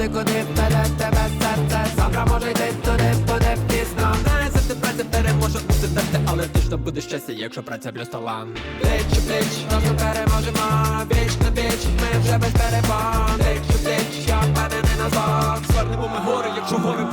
Туди, куди веде тебе серце Завтра може йти туди, буде пізно Не за те праця переможе у терти Але точно буде щастя, якщо праця плюс талант Плеч, плеч, разом переможемо Віч на віч, ми вже без перебон Плеч, плеч, я впевнений на зло Звернемо ми гори, якщо гори